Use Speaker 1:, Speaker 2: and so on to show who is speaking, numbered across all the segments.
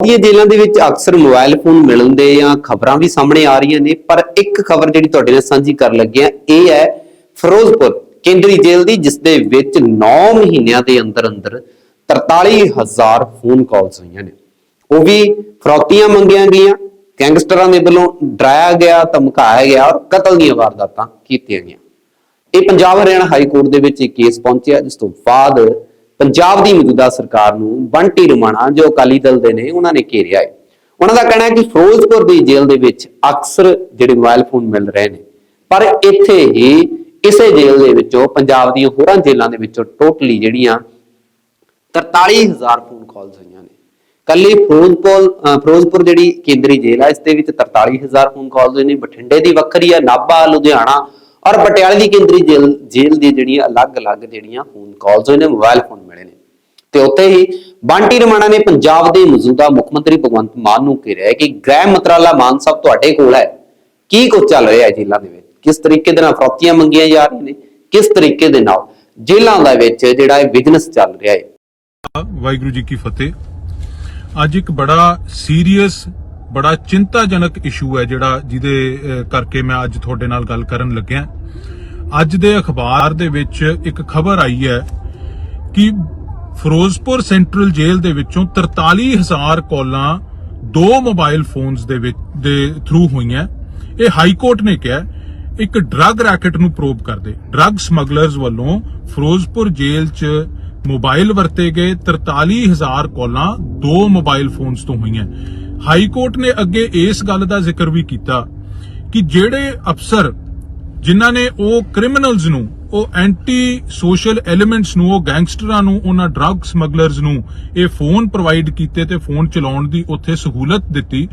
Speaker 1: ਇਹ ਜੇਲ੍ਹਾਂ ਦੇ ਵਿੱਚ ਅਕਸਰ ਮੋਬਾਈਲ ਫੋਨ ਮਿਲਣ ਦੇ ਜਾਂ ਖਬਰਾਂ ਵੀ ਸਾਹਮਣੇ ਆ ਰਹੀਆਂ ਨੇ, ਪਰ ਇੱਕ ਖਬਰ ਜਿਹੜੀ ਤੁਹਾਡੇ ਨਾਲ ਸਾਂਝੀ ਕਰਨ ਲੱਗੇ ਆ ਇਹ ਹੈ ਫਿਰੋਜ਼ਪੁਰ ਕੇਂਦਰੀ ਜੇਲ੍ਹ ਦੀ ਜਿਸ ਦੇ ਵਿੱਚ 9 ਮਹੀਨਿਆਂ ਦੇ ਅੰਦਰ ਅੰਦਰ 43000 ਫੋਨ ਕਾਲਸ ਹੋਈਆਂ ਨੇ। ਉਹ ਵੀ ਫਰੌਤੀਆਂ ਮੰਗੀਆਂ ਗਈਆਂ, ਗੈਂਗਸਟਰਾਂ ਦੇ ਵੱਲੋਂ ਡਰਾਇਆ ਗਿਆ, ਧਮਕਾਇਆ ਗਿਆ ਔਰ ਕਤਲ ਦੀਆਂ ਵਾਰਦਾਤਾਂ ਕੀਤੀਆਂ ਗਈਆਂ। ਇਹ ਪੰਜਾਬ ਹਰਿਆਣਾ ਹਾਈ ਕੋਰਟ ਦੇ ਵਿੱਚ ਇਹ ਕੇਸ ਪਹੁੰਚਿਆ, ਜਿਸ ਤੋਂ ਬਾਅਦ ਪੰਜਾਬ ਦੀ ਮੌਜੂਦਾ ਸਰਕਾਰ ਨੂੰ ਬੰਟੀ ਰਮਾਣਾ, ਜੋ ਅਕਾਲੀ ਦਲ ਦੇ ਨੇ, ਉਹਨਾਂ ਨੇ ਘੇਰਿਆ ਹੈ। ਉਹਨਾਂ ਦਾ ਕਹਿਣਾ ਹੈ ਕਿ ਫਿਰੋਜ਼ਪੁਰ ਦੀ ਜੇਲ੍ਹ ਦੇ ਵਿੱਚ ਅਕਸਰ ਜਿਹੜੇ ਮੋਬਾਈਲ ਫੋਨ ਮਿਲ ਰਹੇ ਨੇ। ਪਰ ਇੱਥੇ ਹੀ ਇਸੇ ਜੇਲ੍ਹ ਦੇ ਵਿੱਚੋਂ, ਪੰਜਾਬ ਦੀਆਂ ਹੋਰਾਂ ਜੇਲ੍ਹਾਂ ਦੇ ਵਿੱਚੋਂ ਟੋਟਲੀ ਜਿਹੜੀਆਂ 43000 ਫੋਨ ਕਾਲਸ ਹੋਈਆਂ ਨੇ। ਕੱਲੀ ਫਿਰੋਜ਼ਪੁਰ, ਅਹ ਫਿਰੋਜ਼ਪੁਰ ਜਿਹੜੀ ਕੇਂਦਰੀ ਜੇਲ੍ਹ ਆ, ਇਸ ਦੇ ਵਿੱਚ 43000 ਫੋਨ ਕਾਲਸ ਹੋਏ ਨੇ। ਬਠਿੰਡੇ ਦੀ ਵੱਖਰੀ ਆ, ਨਾਭਾ, ਲੁਧਿਆਣਾ ਔਰ ਪਟਿਆਲੇ ਦੀ ਕੇਂਦਰੀ ਜੇਲ੍ਹ ਜੇਲ੍ਹ ਦੀ ਜਿਹੜੀਆਂ ਅਲੱਗ-ਅਲੱਗ ਜਿਹੜੀਆਂ ਫੋਨ ਕਾਲਸ ਹੋਏ ਨੇ ਮੋਬਾਈਲ ਫੋਨ ਤੇ ਉੱਥੇ ਹੀ ਬੰਟੀ ਰਮਾਣਾ ਨੇ ਪੰਜਾਬ ਦੇ ਮੌਜੂਦਾ ਮੁੱਖ ਮੰਤਰੀ ਭਗਵੰਤ ਮਾਨ ਨੂੰ ਕਿਹਾ ਕਿ ਗ੍ਰਹਿ ਮੰਤਰਾਲਾ ਮਾਨ ਸਾਹਿਬ ਤੁਹਾਡੇ ਕੋਲ ਹੈ। ਕੀ ਕੁਝ ਚੱਲ ਰਿਹਾ ਹੈ ਜੇਲ੍ਹਾਂ ਦੇ ਵਿੱਚ? ਕਿਸ ਤਰੀਕੇ ਦੇ ਨਾਲ ਫਰੌਤੀਆਂ ਮੰਗੀਆਂ ਜਾ ਰਹੀਆਂ ਨੇ? ਕਿਸ ਤਰੀਕੇ ਦੇ ਨਾਲ? ਜੇਲ੍ਹਾਂ ਦਾ ਵਿੱਚ ਜਿਹੜਾ ਇਹ ਬਿਜ਼ਨਸ ਚੱਲ ਰਿਹਾ ਹੈ।
Speaker 2: ਵਾਹਿਗੁਰੂ ਜੀ ਕੀ ਫਤਿਹ। ਅੱਜ ਇੱਕ ਬੜਾ ਸੀਰੀਅਸ ਬੜਾ ਚਿੰਤਾਜਨਕ ਇਸ਼ੂ ਹੈ ਜਿਹੜਾ ਜਿਹਦੇ ਕਰਕੇ ਮੈਂ ਅੱਜ ਤੁਹਾਡੇ ਨਾਲ ਗੱਲ ਕਰਨ ਲੱਗਿਆ। ਅੱਜ ਦੇ ਅਖਬਾਰ ਦੇ ਵਿੱਚ ਇੱਕ ਖਬਰ ਆਈ ਹੈ ਕਿ ਫਿਰੋਜ਼ਪੁਰ ਸੈਂਟਰਲ ਜੇਲ੍ਹ ਦੇ ਵਿੱਚੋਂ 43000 ਕਾਲਾਂ ਦੋ ਮੋਬਾਈਲ ਫੋਨਸ ਦੇ ਵਿੱਚ, ਦੇ ਥਰੂ ਹੋਈਆਂ। ਇਹ ਹਾਈ ਕੋਰਟ ਨੇ ਕਿਹਾ, ਇੱਕ ਡਰੱਗ ਰੈਕਟ ਨੂੰ ਪ੍ਰੋਬ ਕਰਦੇ। ਡਰੱਗ ਸਮਗਲਰਸ ਵੱਲੋਂ ਫਿਰੋਜ਼ਪੁਰ ਜੇਲ੍ਹ 'ਚ ਮੋਬਾਈਲ ਵਰਤੇ ਗਏ 43000 ਕਾਲਾਂ ਦੋ ਮੋਬਾਈਲ ਫੋਨਸ ਤੋਂ ਹੋਈਆਂ। ਹਾਈ ਕੋਰਟ ਨੇ ਅੱਗੇ ਇਸ ਗੱਲ ਦਾ ਜ਼ਿਕਰ ਵੀ ਕੀਤਾ ਕਿ ਜਿਹੜੇ ਅਫਸਰ ਜਿਨ੍ਹਾਂ ਨੇ ਉਹ ਕ੍ਰਿਮੀਨਲਸ ਨੂੰ ਉਹ ਐਂਟੀ ਸੋਸ਼ਲ ਐਲੀਮੈਂਟਸ ਨੂੰ, ਉਹ ਗੈਂਗਸਟਰਾਂ ਨੂੰ, ਉਹਨਾਂ ਡਰੱਗ ਸਮਗਲਰਸ ਨੂੰ, ਇਹ ਫੋਨ ਪ੍ਰੋਵਾਈਡ ਕੀਤੇ ਤੇ ਫੋਨ ਚਲਾਉਣ ਦੀ ਉੱਥੇ ਸਹੂਲਤ ਦਿੱਤੀ,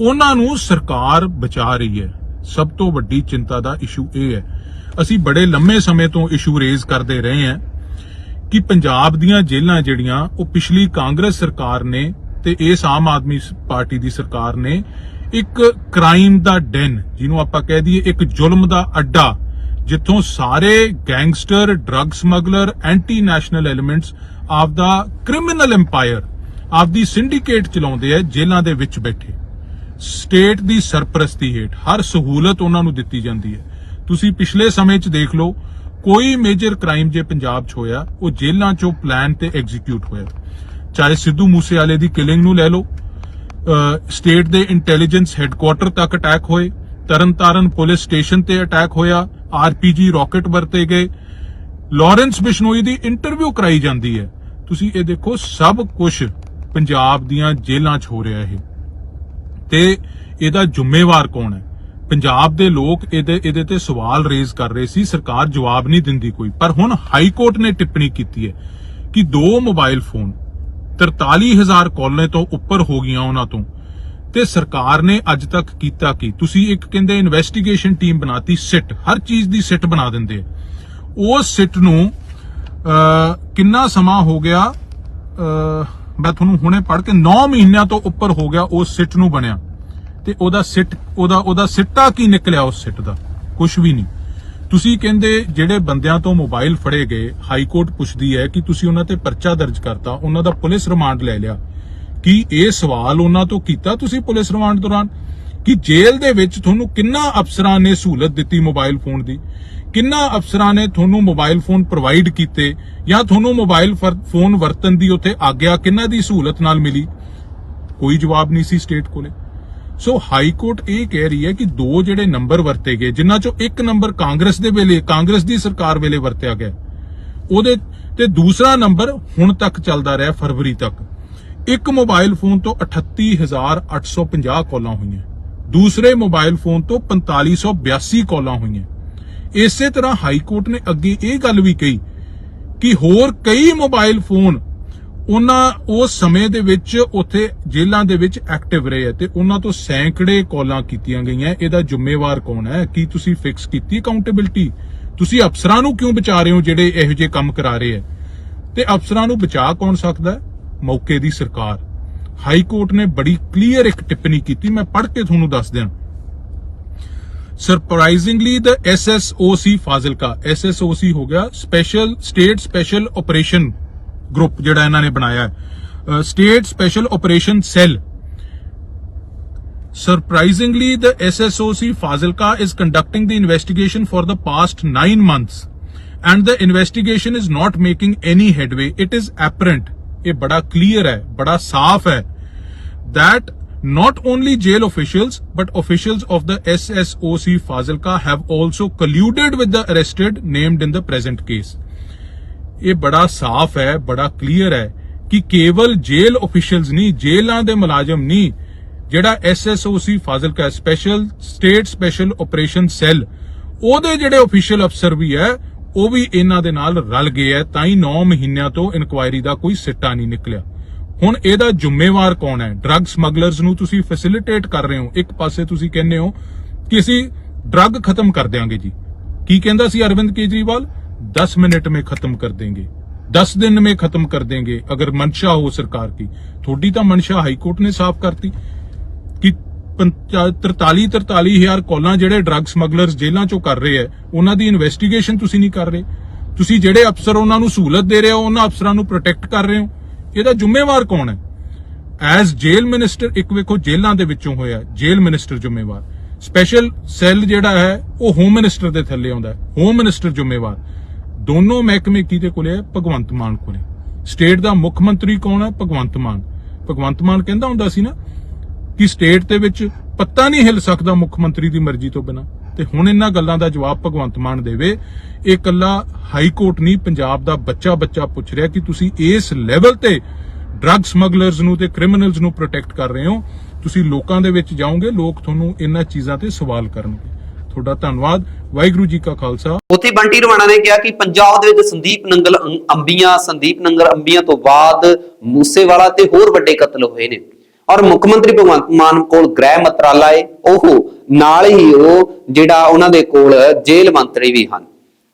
Speaker 2: ਉਹਨਾਂ ਨੂੰ ਸਰਕਾਰ ਬਚਾ ਰਹੀ ਹੈ। ਸਭ ਤੋਂ ਵੱਡੀ ਚਿੰਤਾ ਦਾ ਇਸ਼ੂ ਇਹ ਹੈ। ਅਸੀਂ ਬੜੇ ਲੰਮੇ ਸਮੇਂ ਤੋਂ ਇਸ਼ੂ ਰੇਜ਼ ਕਰਦੇ ਰਹੇ ਹਾਂ ਕਿ ਪੰਜਾਬ ਦੀਆਂ ਜੇਲ੍ਹਾਂ ਜਿਹੜੀਆਂ, ਉਹ ਪਿਛਲੀ ਕਾਂਗਰਸ ਸਰਕਾਰ ਨੇ ਤੇ ਇਸ ਆਮ ਆਦਮੀ ਪਾਰਟੀ ਦੀ ਸਰਕਾਰ ਨੇ, ਇੱਕ ਕ੍ਰਾਈਮ ਦਾ ਡੈਨ ਜਿਹਨੂੰ ਆਪਾਂ ਕਹਿ ਦਈਏ ਇੱਕ ਜ਼ੁਲਮ ਦਾ ਅੱਡਾ ਜਿੱਥੋਂ ਸਾਰੇ gangster, drug smuggler anti national elements ਆਪਦਾ ਦਾ ਕ੍ਰਿਮੀਨਲ ਐਮਪਾਇਰ ਆਫ ਸਿੰਡੀਕੇਟ ਚਲਾਉਂਦੇ ਆ, ਜੇਲ੍ਹਾਂ ਦੇ ਵਿੱਚ ਬੈਠੇ। ਸਟੇਟ ਦੀ ਸਰਪ੍ਰਸਤੀ ਹੇਠ ਹਰ ਸਹੂਲਤ ਉਹਨਾਂ ਨੂੰ ਦਿੱਤੀ ਜਾਂਦੀ ਹੈ। ਤੁਸੀਂ ਪਿਛਲੇ ਸਮੇਂ 'ਚ ਦੇਖ ਲਓ, ਕੋਈ ਮੇਜਰ ਕ੍ਰਾਈਮ ਜੇ ਪੰਜਾਬ 'ਚ ਹੋਇਆ, ਉਹ ਜੇਲ੍ਹਾਂ 'ਚੋਂ ਪਲਾਨ ਤੇ ਐਗਜ਼ੀਕਿਊਟ ਹੋਇਆ। ਚਾਹੇ ਸਿੱਧੂ ਮੂਸੇਵਾਲੇ ਦੀ ਕਿਲਿੰਗ ਨੂੰ ਲੈ ਲਓ ਸਟੇਟ ਦੇ ਇੰਟੈਲੀਜੈਂਸ ਹੈੱਡਕੁਆਟਰ ਤੱਕ ਅਟੈਕ ਹੋਏ ਤਰਨਤਾਰਨ ਪੁਲਿਸ ਸਟੇਸ਼ਨ ਤੇ ਅਟੈਕ ਹੋਇਆ। ਆਰਪੀਜੀ ਰਾਕਟ ਵਰਤੇ ਗਏ। ਲਾਰੈਂਸ ਬਿਸ਼ਨੋਈ ਦੀ ਇੰਟਰਵਿਊ ਕਰਾਈ ਜਾਂਦੀ ਹੈ। ਤੁਸੀਂ ਇਹ ਦੇਖੋ, ਸਭ ਕੁਝ ਪੰਜਾਬ ਦੀਆਂ ਜੇਲ੍ਹਾਂ 'ਚ ਹੋ ਰਿਹਾ ਇਹ। ਤੇ ਇਹਦਾ ਜ਼ਿੰਮੇਵਾਰ ਕੌਣ ਹੈ? ਪੰਜਾਬ ਦੇ ਲੋਕ ਇਹਦੇ ਇਹਦੇ ਤੇ ਸਵਾਲ ਰੇਜ਼ ਕਰ ਰਹੇ ਸੀ। ਸਰਕਾਰ ਜਵਾਬ ਨਹੀਂ ਦਿੰਦੀ ਕੋਈ। ਪਰ ਹੁਣ ਹਾਈ ਕੋਰਟ ਨੇ ਟਿੱਪਣੀ ਕੀਤੀ ਹੈ ਕਿ ਦੋ ਮੋਬਾਈਲ ਫੋਨ 43000 ਕਾਲਾਂ ਤੋਂ ਉੱਪਰ ਹੋ ਗਈਆਂ ਉਹਨਾਂ ਤੋਂ। ਤੇ ਸਰਕਾਰ ਨੇ ਅੱਜ ਤੱਕ ਕੀਤਾ ਕੀ? ਤੁਸੀਂ ਇੱਕ ਕਹਿੰਦੇ ਇਨਵੈਸਟੀਗੇਸ਼ਨ ਟੀਮ ਬਣਾਤੀ, ਸਿੱਟ। ਹਰ ਚੀਜ਼ ਦੀ ਸਿਟ ਬਣਾ ਦਿੰਦੇ ਆ। ਉਸ ਸਿਟ ਨੂੰ ਕਿੰਨਾ ਸਮਾਂ ਹੋ ਗਿਆ? ਮੈਂ ਤੁਹਾਨੂੰ ਹੁਣੇ ਪੜ੍ਹ ਕੇ 9 ਮਹੀਨਿਆਂ ਤੋਂ ਉੱਪਰ ਹੋ ਗਿਆ ਉਸ ਸਿੱਟ ਨੂੰ ਬਣਿਆ। ਤੇ ਉਹਦਾ ਸਿੱਟ, ਉਹਦਾ ਉਹਦਾ ਸਿੱਟਾ ਕੀ ਨਿਕਲਿਆ ਉਸ ਸਿੱਟ ਦਾ? ਕੁਝ ਵੀ ਨਹੀਂ। ਤੁਸੀਂ ਕਹਿੰਦੇ ਜਿਹੜੇ ਬੰਦਿਆਂ ਤੋਂ ਮੋਬਾਈਲ ਫੜੇ ਗਏ, ਹਾਈ ਕੋਰਟ ਪੁੱਛਦੀ ਹੈ ਕਿ ਤੁਸੀਂ ਉਹਨਾਂ ਤੇ ਪਰਚਾ ਦਰਜ ਕਰਤਾ, ਉਹਨਾਂ ਦਾ ਪੁਲਿਸ ਰਿਮਾਂਡ ਲੈ ਲਿਆ। ਕੀ ਇਹ ਸਵਾਲ ਉਹਨਾਂ ਤੋਂ ਕੀਤਾ ਤੁਸੀਂ ਪੁਲਿਸ ਰਿਮਾਂਡ ਦੌਰਾਨ? ਕਿ ਜੇਲ੍ਹ ਦੇ ਵਿੱਚ ਤੁਹਾਨੂੰ ਕਿੰਨਾ ਅਫਸਰਾਂ ਨੇ ਸਹੂਲਤ ਦਿੱਤੀ ਮੋਬਾਈਲ ਫੋਨ ਦੀ? ਕਿੰਨਾ ਅਫਸਰਾਂ ਨੇ ਤੁਹਾਨੂੰ ਮੋਬਾਈਲ ਫੋਨ ਪ੍ਰੋਵਾਈਡ ਕੀਤੇ? ਜਾਂ ਤੁਹਾਨੂੰ ਮੋਬਾਈਲ ਫੋਨ ਵਰਤਨ ਦੀ ਉੱਥੇ ਆਗਿਆ ਕਿੰਨਾ ਦੀ ਸਹੂਲਤ ਨਾਲ ਮਿਲੀ? ਕੋਈ ਜਵਾਬ ਨਹੀਂ ਸੀ ਸਟੇਟ ਕੋਲੇ। ਸੋ ਹਾਈ ਕੋਰਟ ਇਹ ਕਹਿ ਰਹੀ ਹੈ ਕਿ ਦੋ ਜਿਹੜੇ ਨੰਬਰ ਵਰਤੇ ਗਏ, ਜਿਨ੍ਹਾਂ ਚੋਂ ਇੱਕ ਨੰਬਰ ਕਾਂਗਰਸ ਦੇ ਵੇਲੇ, ਕਾਂਗਰਸ ਦੀ ਸਰਕਾਰ ਵੇਲੇ ਵਰਤਿਆ ਗਿਆ। ਉਹਦੇ ਤੇ ਦੂਸਰਾ ਨੰਬਰ ਹੁਣ ਤੱਕ ਚੱਲਦਾ ਰਿਹਾ ਫਰਵਰੀ ਤੱਕ। ਇੱਕ ਮੋਬਾਈਲ ਫੋਨ ਤੋਂ 38850 ਕਾਲਾਂ ਹੋਈਆਂ। ਦੂਸਰੇ ਮੋਬਾਈਲ ਫੋਨ ਤੋਂ 4582 ਕਾਲਾਂ ਹੋਈਆਂ। ਇਸੇ ਤਰ੍ਹਾਂ ਹਾਈ ਕੋਰਟ ਨੇ ਅੱਗੇ ਇਹ ਗੱਲ ਵੀ ਕਹੀ ਕਿ ਹੋਰ ਕਈ ਮੋਬਾਈਲ ਫੋਨ ਉਹਨਾਂ ਉਸ ਸਮੇਂ ਦੇ ਵਿੱਚ ਉੱਥੇ ਜੇਲ੍ਹਾਂ ਦੇ ਵਿੱਚ ਐਕਟਿਵ ਰਹੇ ਹੈ ਤੇ ਉਹਨਾਂ ਤੋਂ ਸੈਂਕੜੇ ਕਾਲਾਂ ਕੀਤੀਆਂ ਗਈਆਂ। ਇਹਦਾ ਜ਼ਿੰਮੇਵਾਰ ਕੌਣ ਹੈ? ਕੀ ਤੁਸੀਂ ਫਿਕਸ ਕੀਤੀ ਅਕਾਊਂਟੇਬਿਲਟੀ? ਤੁਸੀਂ ਅਫਸਰਾਂ ਨੂੰ ਕਿਉਂ ਬਚਾ ਰਹੇ ਹੋ ਜਿਹੜੇ ਇਹੋ ਜਿਹੇ ਕੰਮ ਕਰਾ ਰਹੇ ਹੈ ਤੇ ਅਫਸਰਾਂ ਨੂੰ ਬਚਾ ਕੌਣ ਸਕਦਾ? ਹੈ ਮੌਕੇ ਦੀ ਸਰਕਾਰ ਹਾਈ ਕੋਰਟ ਨੇ ਬੜੀ ਕਲੀਅਰ ਇੱਕ ਟਿੱਪਣੀ ਕੀਤੀ ਮੈਂ ਪੜ੍ਹ ਕੇ ਤੁਹਾਨੂੰ ਦੱਸ ਦਿਆਂ surprisingly the SSOC Fazilka SSOC ਹੋ ਗਿਆ special state special operation group ਜਿਹੜਾ ਇਹਨਾਂ ਨੇ ਬਣਾਇਆ ਹੈ state special operation cell Surprisingly, the SSOC Fazilka is conducting the investigation for the past nine months, and the investigation is not making any headway. It is apparent, ਇਹ ਬੜਾ clear ਹੈ ਬੜਾ ਸਾਫ਼ ਹੈ that not only jail officials but officials of the SSOC Fazilka have also colluded with the arrested named in the present case ਇਹ ਬੜਾ ਸਾਫ਼ ਹੈ ਬੜਾ ਕਲੀਅਰ ਹੈ ਕਿ ਕੇਵਲ ਜੇਲ੍ਹ ਅਫੀਸ਼ੀਅਲਸ ਨਹੀਂ ਜੇਲ੍ਹਾਂ ਦੇ ਮੁਲਾਜ਼ਮ ਨਹੀਂ ਜਿਹੜਾ SSOC Fazilka special state special operation cell ਉਹਦੇ ਜਿਹੜੇ ਅਫੀਸ਼ੀਅਲ ਅਫਸਰ ਵੀ ਹੈ ਉਹ ਵੀ ਇਹਨਾਂ ਦੇ ਨਾਲ ਰਲ ਗਏ ਐ, ਤਾਂ ਹੀ 9 ਮਹੀਨਿਆਂ ਤੋਂ ਇਨਕੁਆਇਰੀ ਦਾ ਕੋਈ ਸਿੱਟਾ ਨਹੀਂ ਨਿਕਲਿਆ। ਹੁਣ ਇਹਦਾ ਜ਼ਿੰਮੇਵਾਰ ਕੌਣ ਹੈ ਡਰੱਗ ਸਮਗਲਰਸ ਨੂੰ ਤੁਸੀਂ ਫੈਸਿਲਿਟੇਟ ਕਰ ਰਹੇ ਹੋ। ਇੱਕ ਪਾਸੇ ਤੁਸੀਂ ਕਹਿੰਦੇ ਹੋ ਕਿ ਅਸੀਂ ਡਰੱਗ ਖਤਮ ਕਰ ਦਿਆਂਗੇ ਜੀ। ਕੀ ਕਹਿੰਦਾ ਸੀ ਅਰਵਿੰਦ ਕੇਜਰੀਵਾਲ? 10 ਮਿੰਟ ਮੇ ਖਤਮ ਕਰ ਦੇਂਗੇ। 10 ਦਿਨ ਮੇ ਖਤਮ ਕਰ ਦੇਂਗੇ, ਅਗਰ ਮਨਸ਼ਾ ਹੋ ਸਰਕਾਰ ਕੀ। ਥੋੜੀ ਤਾਂ ਮਨਸ਼ਾ ਹਾਈ ਕੋਰਟ ਨੇ ਸਾਫ਼ ਕਰਤੀ। 43 43000 ਕਾਲਾਂ ਜਿਹੜੇ ਡਰੱਗ ਸਮਗਲਰਸ ਜੇਲ੍ਹਾਂ ਚੋਂ ਕਰ ਰਹੇ ਐ, ਉਹਨਾਂ ਦੀ ਇਨਵੈਸਟੀਗੇਸ਼ਨ ਤੁਸੀਂ ਨਹੀਂ ਕਰ ਰਹੇ। ਤੁਸੀਂ ਜਿਹੜੇ ਅਫਸਰ ਉਹਨਾਂ ਨੂੰ ਸਹੂਲਤ ਦੇ ਰਹੇ ਹੋ, ਉਹਨਾਂ ਅਫਸਰਾਂ ਨੂੰ ਪ੍ਰੋਟੈਕਟ ਕਰ ਰਹੇ ਹੋ। ਇਹਦਾ ਜ਼ਿੰਮੇਵਾਰ ਕੌਣ ਹੈ ਐਜ਼ ਜੇਲ ਮਿਨਿਸਟਰ ਇੱਕ ਵੇਖੋ ਜੇਲ੍ਹਾਂ ਦੇ ਵਿੱਚੋਂ ਹੋਇਆ ਜੇਲ ਮਿਨਿਸਟਰ ਜ਼ਿੰਮੇਵਾਰ। ਸਪੈਸ਼ਲ ਸੈੱਲ ਜਿਹੜਾ ਹੈ, ਉਹ ਹੋਮ ਮਿਨਿਸਟਰ ਦੇ ਥੱਲੇ ਆਉਂਦਾ ਹੈ। ਹੋਮ ਮਿਨਿਸਟਰ ਜ਼ਿੰਮੇਵਾਰ। ਦੋਨੋਂ ਮਹਿਕਮੇ ਕਿਤੇ ਕੋਲੇ ਹੈ ਭਗਵੰਤ ਮਾਨ ਕੋਲੇ। ਸਟੇਟ ਦਾ ਮੁੱਖ ਮੰਤਰੀ ਕੌਣ ਹੈ ਭਗਵੰਤ ਮਾਨ। ਭਗਵੰਤ ਮਾਨ ਕਹਿੰਦਾ ਹੁੰਦਾ ਸੀ ਨਾ ਕਿ ਸਟੇਟ ਦੇ ਵਿੱਚ ਪੱਤਾ ਨਹੀਂ ਹਿੱਲ ਸਕਦਾ ਮੁੱਖ ਮੰਤਰੀ ਦੀ ਮਰਜ਼ੀ ਤੋਂ ਬਿਨਾ। ਤੇ ਹੁਣ ਇਹਨਾਂ ਗੱਲਾਂ ਦਾ ਜਵਾਬ ਭਗਵੰਤ ਮਾਨ ਦੇਵੇ। ਇਹ ਕੱਲਾ ਹਾਈ ਕੋਰਟ ਨਹੀਂ, ਪੰਜਾਬ ਦਾ ਬੱਚਾ ਬੱਚਾ ਪੁੱਛ ਰਿਹਾ ਕਿ ਤੁਸੀਂ ਇਸ ਲੈਵਲ ਤੇ ਡਰੱਗ ਸਮਗਲਰਸ ਨੂੰ ਤੇ ਕ੍ਰਿਮੀਨਲਸ ਨੂੰ ਪ੍ਰੋਟੈਕਟ ਕਰ ਰਹੇ ਹੋ। ਤੁਸੀਂ ਲੋਕਾਂ ਦੇ ਵਿੱਚ ਜਾਓਗੇ, ਲੋਕ ਤੁਹਾਨੂੰ ਇਹਨਾਂ ਚੀਜ਼ਾਂ ਤੇ ਸਵਾਲ ਕਰਨਗੇ। ਤੁਹਾਡਾ ਧੰਨਵਾਦ। ਵਾਹਿਗੁਰੂ ਜੀ ਕਾ ਖਾਲਸਾ।
Speaker 1: ਉੱਥੇ ਬੰਟੀ ਰਵਾਣਾ ਨੇ ਕਿਹਾ ਕਿ ਪੰਜਾਬ ਦੇ ਵਿੱਚ ਸੰਦੀਪ ਨੰਗਲ ਅੰਬੀਆਂ, ਸੰਦੀਪ ਨੰਗਲ ਅੰਬੀਆਂ ਤੋਂ ਬਾਅਦ ਮੂਸੇਵਾਲਾ ਤੇ ਹੋਰ ਵੱਡੇ ਕਤਲ ਹੋਏ ਨੇ। ਔਰ ਮੁੱਖ ਮੰਤਰੀ ਭਗਵੰਤ ਮਾਨ ਕੋਲ ਗ੍ਰਹਿ ਮੰਤਰਾਲਾ ਏ, ਉਹ ਨਾਲ ਹੀ ਉਹ ਜਿਹੜਾ ਉਹਨਾਂ ਦੇ ਕੋਲ ਜੇਲ੍ਹ ਮੰਤਰੀ ਵੀ ਹਨ।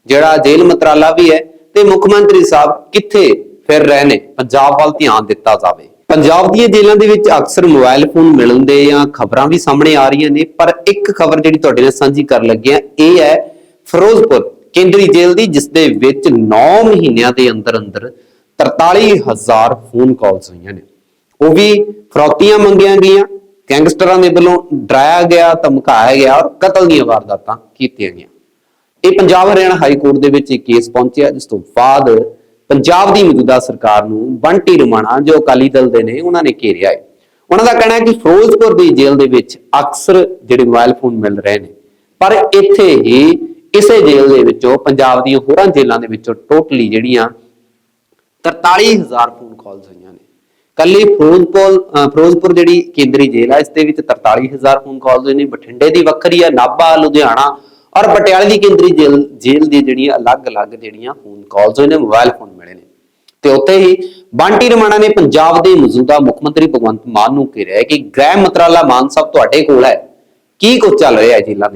Speaker 1: ਜਿਹੜਾ ਜੇਲ੍ਹ ਮੰਤਰਾਲਾ ਵੀ ਹੈ ਤੇ ਮੁੱਖ ਮੰਤਰੀ ਸਾਹਿਬ ਕਿੱਥੇ ਫਿਰ ਰਹੇ ਨੇ ਪੰਜਾਬ ਵੱਲ ਧਿਆਨ ਦਿੱਤਾ ਜਾਵੇ। ਪੰਜਾਬ ਦੀਆਂ ਜੇਲ੍ਹਾਂ ਦੇ ਵਿੱਚ ਅਕਸਰ ਮੋਬਾਈਲ ਫੋਨ ਮਿਲਣ ਦੇ ਜਾਂ ਖਬਰਾਂ ਵੀ ਸਾਹਮਣੇ ਆ ਰਹੀਆਂ ਨੇ, ਪਰ ਇੱਕ ਖਬਰ ਜਿਹੜੀ ਤੁਹਾਡੇ ਨਾਲ ਸਾਂਝੀ ਕਰਨ ਲੱਗੇ ਆ ਇਹ ਹੈ ਫਿਰੋਜ਼ਪੁਰ ਕੇਂਦਰੀ ਜੇਲ੍ਹ ਦੀ, ਜਿਸ ਦੇ ਵਿੱਚ 9 ਮਹੀਨਿਆਂ ਦੇ ਅੰਦਰ ਅੰਦਰ 43000 ਫੋਨ ਕਾਲਸ ਹੋਈਆਂ ਨੇ। ਉਹ ਵੀ ਫਰੌਤੀਆਂ ਮੰਗੀਆਂ ਗਈਆਂ, ਗੈਂਗਸਟਰਾਂ ਦੇ ਵੱਲੋਂ ਡਰਾਇਆ ਗਿਆ, ਧਮਕਾਇਆ ਗਿਆ ਔਰ ਕਤਲ ਦੀਆਂ ਵਾਰਦਾਤਾਂ ਕੀਤੀਆਂ ਗਈਆਂ। ਇਹ ਪੰਜਾਬ ਹਰਿਆਣਾ ਹਾਈ ਕੋਰਟ ਦੇ ਵਿੱਚ ਇੱਕ ਕੇਸ ਪਹੁੰਚਿਆ, ਜਿਸ ਤੋਂ ਬਾਅਦ ਪੰਜਾਬ ਦੀ ਮੌਜੂਦਾ ਸਰਕਾਰ ਨੂੰ ਬੰਟੀ ਰਮਾਣਾ, ਜੋ ਅਕਾਲੀ ਦਲ ਦੇ ਨੇ, ਉਹਨਾਂ ਨੇ ਘੇਰਿਆ ਹੈ। ਉਹਨਾਂ ਦਾ ਕਹਿਣਾ ਹੈ ਕਿ ਫਿਰੋਜ਼ਪੁਰ ਦੀ ਜੇਲ੍ਹ ਦੇ ਵਿੱਚ ਅਕਸਰ ਜਿਹੜੇ ਮੋਬਾਈਲ ਫੋਨ ਮਿਲ ਰਹੇ ਨੇ, ਪਰ ਇੱਥੇ ਹੀ ਇਸੇ ਜੇਲ੍ਹ ਦੇ ਵਿੱਚੋਂ, ਪੰਜਾਬ ਦੀਆਂ ਹੋਰਾਂ ਜੇਲ੍ਹਾਂ ਦੇ ਵਿੱਚੋਂ ਟੋਟਲੀ ਜਿਹੜੀਆਂ 43000 ਫੋਨ ਕਾਲਸ ਹੋਈਆਂ। ਕੱਲੀ ਫਿਰੋਜ਼ਪੁਰ, ਅਹ ਫਿਰੋਜ਼ਪੁਰ ਜਿਹੜੀ ਕੇਂਦਰੀ ਜੇਲ੍ਹ ਆ, ਇਸ ਦੇ ਵਿੱਚ 43000 ਫੋਨ ਕਾਲਸ ਹੋਏ ਨੇ, ਬਠਿੰਡੇ ਦੀ ਵੱਖਰੀ ਆ, ਨਾਭਾ, ਲੁਧਿਆਣਾ ਔਰ ਪਟਿਆਲੇ ਦੀ ਕੇਂਦਰੀ ਜੇਲ੍ਹ ਜੇਲ੍ਹ ਦੀ ਜਿਹੜੀਆਂ ਅਲੱਗ-ਅਲੱਗ ਜਿਹੜੀਆਂ ਫੋਨ ਕਾਲਸ ਹੋਏ ਨੇ ਮੋਬਾਈਲ ਫੋਨ ਮਿਲੇ ਨੇ। ਤੇ ਉੱਥੇ ਹੀ ਬਾਂਟੀ ਰਮਾਣਾ ਨੇ ਪੰਜਾਬ ਦੇ ਮੌਜੂਦਾ ਮੁੱਖ ਮੰਤਰੀ ਭਗਵੰਤ ਮਾਨ ਨੂੰ ਕਿਹਾ ਹੈ ਕਿ ਗ੍ਰਹਿ ਮੰਤਰਾਲਾ ਮਾਨ ਸਾਹਿਬ ਤੁਹਾਡੇ ਕੋਲ ਹੈ। ਕੀ ਕੁਝ ਚੱਲ ਰਿਹਾ ਹੈ ਜੇਲ੍ਹਾਂ